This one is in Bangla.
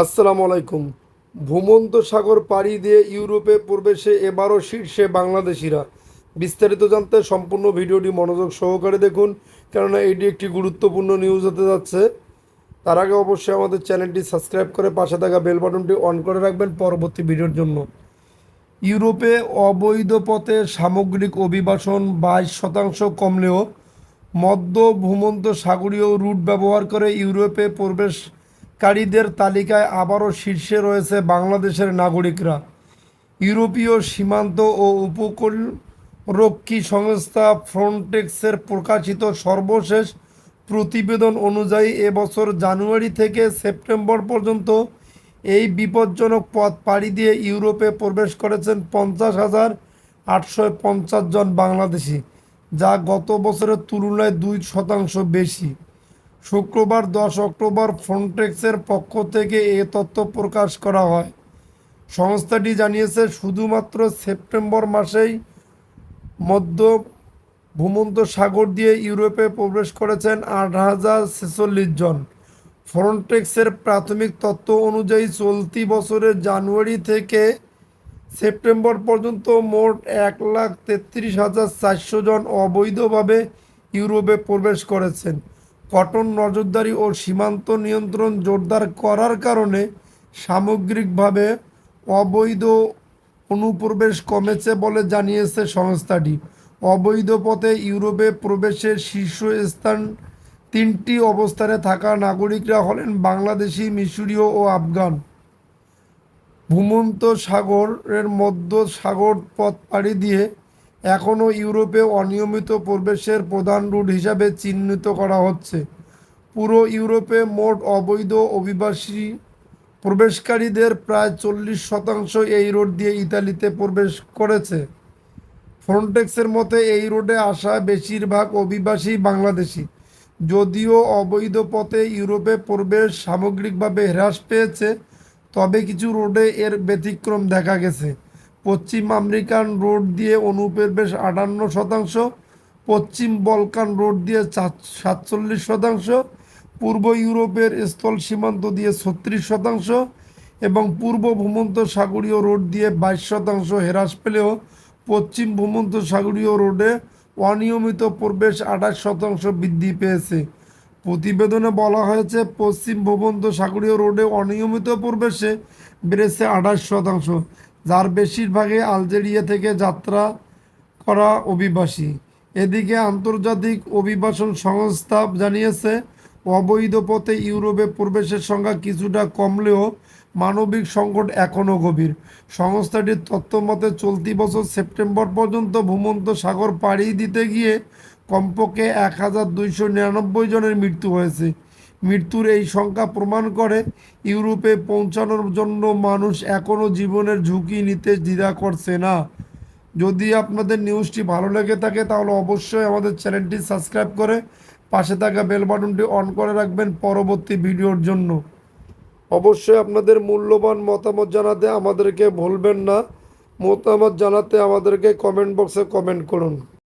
আসসালামু আলাইকুম। ভূমন্ত সাগর পাড়ি দিয়ে ইউরোপে প্রবেশে এবারও শীর্ষে বাংলাদেশিরা। বিস্তারিত জানতে সম্পূর্ণ ভিডিওটি মনোযোগ সহকারে দেখুন, কেননা এটি একটি গুরুত্বপূর্ণ নিউজ হতে যাচ্ছে। তার আগে অবশ্যই আমাদের চ্যানেলটি সাবস্ক্রাইব করে পাশে থাকা বেল বাটনটি অন করে রাখবেন পরবর্তী ভিডিওর জন্য। ইউরোপে অবৈধ পথে সামগ্রিক অভিবাসন বাইশ শতাংশ কমলেও মধ্য ভূমন্ত সাগরীয় রুট ব্যবহার করে ইউরোপে প্রবেশকারীদের তালিকায় আবারও শীর্ষে রয়েছে বাংলাদেশের নাগরিকরা। ইউরোপীয় সীমান্ত ও উপকূল রক্ষী সংস্থা ফ্রন্টেক্সের প্রকাশিত সর্বশেষ প্রতিবেদন অনুযায়ী এবছর জানুয়ারি থেকে সেপ্টেম্বর পর্যন্ত এই বিপজ্জনক পথ পাড়ি দিয়ে ইউরোপে প্রবেশ করেছেন পঞ্চাশ হাজার আটশো পঞ্চাশ জন বাংলাদেশি, যা গত বছরের তুলনায় দুই শতাংশ বেশি। শুক্রবার দশ অক্টোবর ফ্রন্টেক্সের পক্ষ থেকে এ তথ্য প্রকাশ করা হয়। সংস্থাটি জানিয়েছে, শুধুমাত্র সেপ্টেম্বর মাসেই মধ্য ভূমন্ত সাগর দিয়ে ইউরোপে প্রবেশ করেছেন আট হাজার ছেচল্লিশ জন। ফ্রন্টেক্সের প্রাথমিক তথ্য অনুযায়ী চলতি বছরের জানুয়ারি থেকে সেপ্টেম্বর পর্যন্ত মোট এক লাখ তেত্রিশ হাজার চারশো জন অবৈধভাবে ইউরোপে প্রবেশ করেছেন। কঠোর নজরদারি ও সীমান্ত নিয়ন্ত্রণ জোরদার করার কারণে সামগ্রিকভাবে অবৈধ অনুপ্রবেশ কমেছে বলে জানিয়েছে সংস্থাটি। অবৈধ পথে ইউরোপে প্রবেশের শীর্ষ স্থান তিনটি অবস্থানে থাকা নাগরিকরা হলেন বাংলাদেশি মিশরীয় ও আফগান। ভূমন্ত সাগরের মধ্য সাগর পথ পাড়ি দিয়ে এখনও ইউরোপে অনিয়মিত প্রবেশের প্রধান রুট হিসাবে চিহ্নিত করা হচ্ছে। পুরো ইউরোপে মোট অবৈধ অভিবাসী প্রবেশকারীদের প্রায় চল্লিশ শতাংশ এই রোড দিয়ে ইতালিতে প্রবেশ করেছে। ফ্রন্টেক্সের মতে, এই রোডে আসা বেশিরভাগ অভিবাসী বাংলাদেশি। যদিও অবৈধ পথে ইউরোপে প্রবেশ সামগ্রিকভাবে হ্রাস পেয়েছে, তবে কিছু রোডে এর ব্যতিক্রম দেখা গেছে। পশ্চিম আমেরিকান রোড দিয়ে অনুপ্রবেশ আটান্ন শতাংশ, পশ্চিম বলকান রোড দিয়ে সাতচল্লিশ শতাংশ, পূর্ব ইউরোপের স্থল সীমান্ত দিয়ে ছত্রিশ শতাংশ এবং পূর্ব ভূমন্ত সাগরীয় রোড দিয়ে বাইশ শতাংশ হ্রাস পেলেও পশ্চিম ভূমন্ত সাগরীয় রোডে অনিয়মিত প্রবেশ আঠাশ শতাংশ বৃদ্ধি পেয়েছে। প্রতিবেদনে বলা হয়েছে, পশ্চিম ভূমন্ত সাগরীয় রোডে অনিয়মিত প্রবেশে বেড়েছে আঠাশ শতাংশ। যার বেশিরভাগই আলজেরিয়া থেকে যাত্রা করা অভিবাসী। এদিকে আন্তর্জাতিক অভিবাসন সংস্থা জানিয়েছে, অবৈধ পথে ইউরোপে প্রবেশের সংখ্যা কিছুটা কমলেও মানবিক সংকট এখনও গভীর। সংস্থাটির তথ্য মতে চলতি বছর সেপ্টেম্বর পর্যন্ত ভূমন্ত সাগর পাড়ি দিতে গিয়ে কমপক্ষে এক হাজার দুইশো নিরানব্বই জনের মৃত্যু হয়েছে। মৃত্যুর এই সংখ্যা প্রমাণ করে, ইউরোপে পৌঁছানোর জন্য মানুষ এখনও জীবনের ঝুঁকি নিতে দ্বিধা করছে না। যদি আপনাদের নিউজটি ভালো লেগে থাকে, তাহলে অবশ্যই আমাদের চ্যানেলটি সাবস্ক্রাইব করে পাশে থাকা বেল বাটনটি অন করে রাখবেন পরবর্তী ভিডিওর জন্য। অবশ্যই আপনাদের মূল্যবান মতামত জানাতে আমাদেরকে ভুলবেন না। মতামত জানাতে আমাদেরকে কমেন্ট বক্সে কমেন্ট করুন।